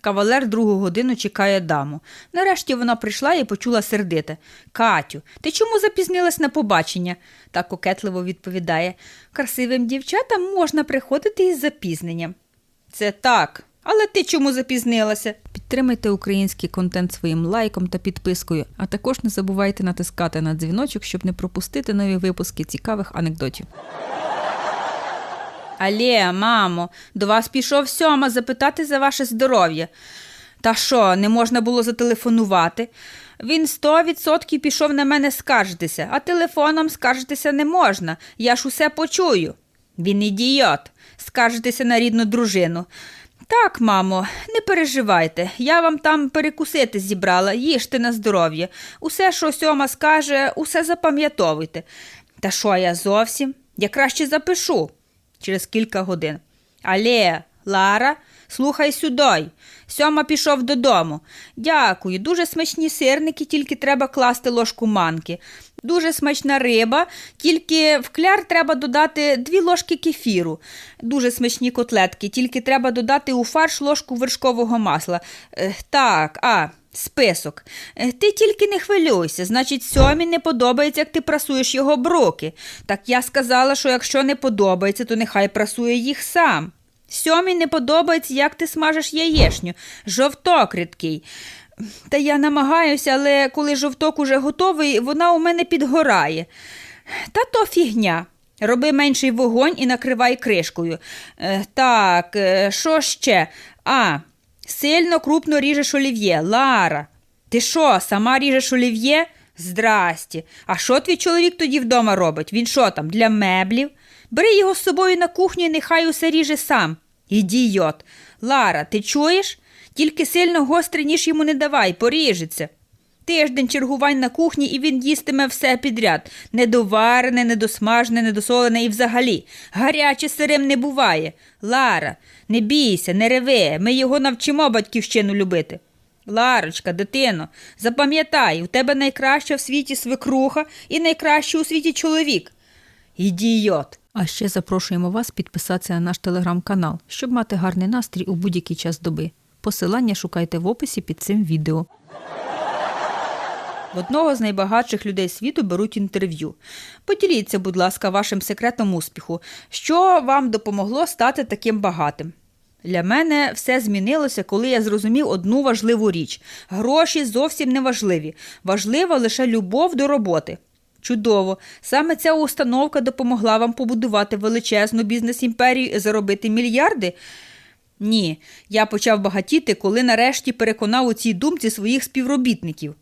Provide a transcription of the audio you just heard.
Кавалер другу годину чекає даму. Нарешті вона прийшла і почула сердите. Катю, ти чому запізнилась на побачення? та кокетливо відповідає. Красивим дівчатам можна приходити із запізненням. Це так. Але ти чому запізнилася? Підтримайте український контент своїм лайком та підпискою, а також не забувайте натискати на дзвіночок, щоб не пропустити нові випуски цікавих анекдотів. Але, мамо, до вас пішов сьома запитати за ваше здоров'я. Та що, не можна було зателефонувати? Він сто відсотків пішов на мене скаржитися, а телефоном скаржитися не можна. Я ж усе почую. Він ідіот. Скаржитися на рідну дружину. Так, мамо, не переживайте. Я вам там перекусити зібрала, їжте на здоров'я. Усе, що сьома скаже, усе запам'ятовуйте. Та що я зовсім? Я краще запишу через кілька годин. Але, Лара, слухай сюди. Сьома пішов додому. Дякую, дуже смачні сирники, тільки треба класти ложку манки. Дуже смачна риба, тільки в кляр треба додати дві ложки кефіру. Дуже смачні котлетки, тільки треба додати у фарш ложку вершкового масла. Е, так, а. Список. Е, Ти тільки не хвилюйся, значить, сьомі не подобається, як ти прасуєш його броки. Так я сказала, що якщо не подобається, то нехай прасує їх сам. Сьомій не подобається, як ти смажеш яєшню. Жовток рідкий. Та я намагаюся, але коли жовток уже готовий, вона у мене підгорає. Та то фігня. Роби менший вогонь і накривай кришкою. Е, так, е, що ще? А, сильно крупно ріжеш олів'є. Лара. Ти що, сама ріжеш олів'є? Здрасті. А що твій чоловік тоді вдома робить? Він що там, для меблів? Бери його з собою на кухню і нехай усе ріже сам. Ідіот. Лара, ти чуєш? Тільки сильно гострий ніж йому не давай, поріжеться. Тиждень чергувань на кухні, і він їстиме все підряд. Недоварене, недосмажене, недосолене і взагалі. Гаряче сирим не буває. Лара, не бійся, не реви, ми його навчимо батьківщину любити. Ларочка, дитино, запам'ятай, у тебе найкраща в світі свекруха і найкращий у світі чоловік. Ідіот. А ще запрошуємо вас підписатися на наш телеграм-канал, щоб мати гарний настрій у будь-який час доби. Посилання шукайте в описі під цим відео. В одного з найбагатших людей світу беруть інтерв'ю. Поділіться, будь ласка, вашим секретом успіху. Що вам допомогло стати таким багатим? Для мене все змінилося, коли я зрозумів одну важливу річ: гроші зовсім не важливі. Важлива лише любов до роботи. Чудово! Саме ця установка допомогла вам побудувати величезну бізнес-імперію і заробити мільярди? Ні, я почав багатіти, коли нарешті переконав у цій думці своїх співробітників.